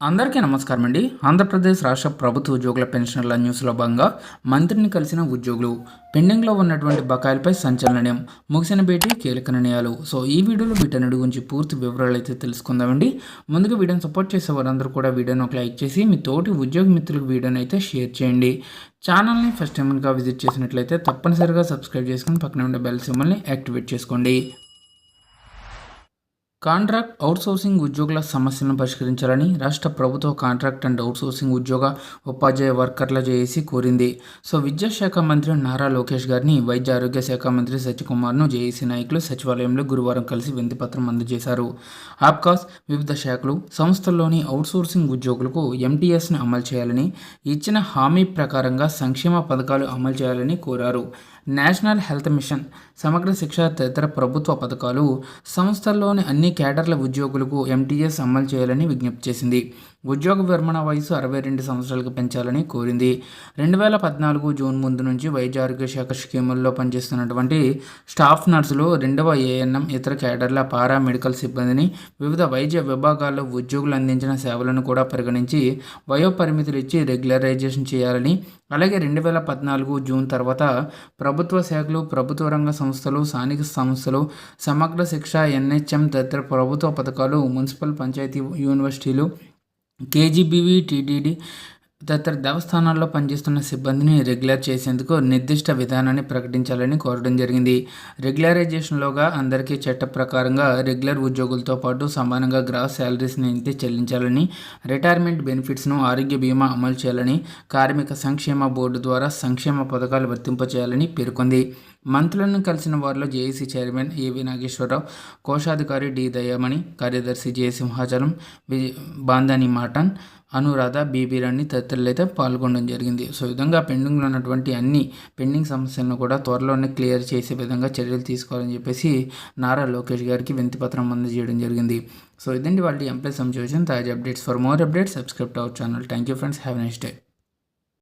అందరికీ నమస్కారం అండి. ఆంధ్రప్రదేశ్ రాష్ట్ర ప్రభుత్వ ఉద్యోగుల పెన్షన్ల న్యూస్లో భాగంగా మంత్రిని కలిసిన ఉద్యోగులు పెండింగ్లో ఉన్నటువంటి బకాయిలపై సంచలనం ముగిసిన భేటీ కీలక నిర్ణయాలు. సో ఈ వీడియోలో వీటన్నిటి గురించి పూర్తి వివరాలు అయితే తెలుసుకుందామండి ముందుగా వీడియోని సపోర్ట్ చేసే వారందరూ కూడా వీడియోని ఒక లైక్ చేసి మీ తోటి ఉద్యోగ మిత్రులకు వీడియోని అయితే షేర్ చేయండి. ఛానల్ని ఫస్ట్ టైంగా విజిట్ చేసినట్లయితే తప్పనిసరిగా సబ్స్క్రైబ్ చేసుకుని పక్కన ఉండే బెల్ సింబల్ని యాక్టివేట్ చేసుకోండి. కాంట్రాక్ట్ అవుట్సోర్సింగ్ ఉద్యోగుల సమస్యలను పరిష్కరించాలని రాష్ట్ర ప్రభుత్వ కాంట్రాక్ట్ అండ్ అవుట్సోర్సింగ్ ఉద్యోగ ఉపాధ్యాయ వర్కర్ల జేఏసీ కోరింది. సో విద్యాశాఖ మంత్రి నారా లోకేష్ గారిని వైద్య ఆరోగ్య శాఖ మంత్రి సత్యకుమార్ను జేఏసీ నాయకులు సచివాలయంలో గురువారం కలిసి వింతిపత్రం అందజేశారు. ఆప్కాస్ వివిధ శాఖలు సంస్థల్లోని అవుట్సోర్సింగ్ ఉద్యోగులకు ఎంటీఎస్ను అమలు చేయాలని ఇచ్చిన హామీ ప్రకారంగా సంక్షేమ పథకాలు అమలు చేయాలని కోరారు. నేషనల్ హెల్త్ మిషన్ సమగ్ర శిక్ష తదితర ప్రభుత్వ పథకాలు సంస్థల్లోని అన్ని కేడర్ల ఉద్యోగులకు ఎంటీఎస్ అమలు చేయాలని విజ్ఞప్తి చేసింది. ఉద్యోగ విరమణ వయసు అరవై రెండు సంవత్సరాలకు పెంచాలని కోరింది. రెండు వేల పద్నాలుగు జూన్ ముందు నుంచి వైద్య ఆరోగ్య శాఖ స్కీముల్లో పనిచేస్తున్నటువంటి స్టాఫ్ నర్సులు రెండవ ఏఎన్ఎం ఇతర కేడర్ల పారామెడికల్ సిబ్బందిని వివిధ వైద్య విభాగాల్లో ఉద్యోగులు అందించిన సేవలను కూడా పరిగణించి వయోపరిమితులు ఇచ్చి రెగ్యులరైజేషన్ చేయాలని అలాగే రెండు వేల పద్నాలుగు జూన్ తర్వాత ప్రభుత్వ శాఖలు ప్రభుత్వ రంగ సంస్థలు స్థానిక సంస్థలు సమగ్ర శిక్ష ఎన్హెచ్ఎం తదితర ప్రభుత్వ పథకాలు మున్సిపల్ పంచాయతీ యూనివర్సిటీలు K G B V T D D తదితర దేవస్థానాల్లో పనిచేస్తున్న సిబ్బందిని రెగ్యులర్ చేసేందుకు నిర్దిష్ట విధానాన్ని ప్రకటించాలని కోరడం జరిగింది. రెగ్యులరైజేషన్లోగా అందరికీ చట్ట ప్రకారంగా రెగ్యులర్ ఉద్యోగులతో పాటు సమానంగా గ్రాస్ శాలరీస్ని అయితే చెల్లించాలని రిటైర్మెంట్ బెనిఫిట్స్ను ఆరోగ్య బీమా అమలు చేయాలని కార్మిక సంక్షేమ బోర్డు ద్వారా సంక్షేమ పథకాలు వర్తింపచేయాలని పేర్కొంది. మంత్రులను కలిసిన వారిలో జేఏసీ చైర్మన్ ఏవి నాగేశ్వరరావు కోశాధికారి డి దయామణి కార్యదర్శి జే సింహాచలం బాందాని మాటన్ అనురాధ బీబీ రాణి తదితరులు అయితే పాల్గొనడం జరిగింది. సో విధంగా పెండింగ్లో ఉన్నటువంటి అన్ని పెండింగ్ సమస్యలను కూడా త్వరలోనే క్లియర్ చేసే విధంగా చర్యలు తీసుకోవాలని చెప్పేసి నారా లోకేష్ గారికి వింతిపత్రం అందజేయడం జరిగింది. సో ఇదండి వాళ్ళ ఎంప్లాయ్ సంచోషన్ తాజా updates. For more updates subscribe our channel. Thank you friends. Have next day.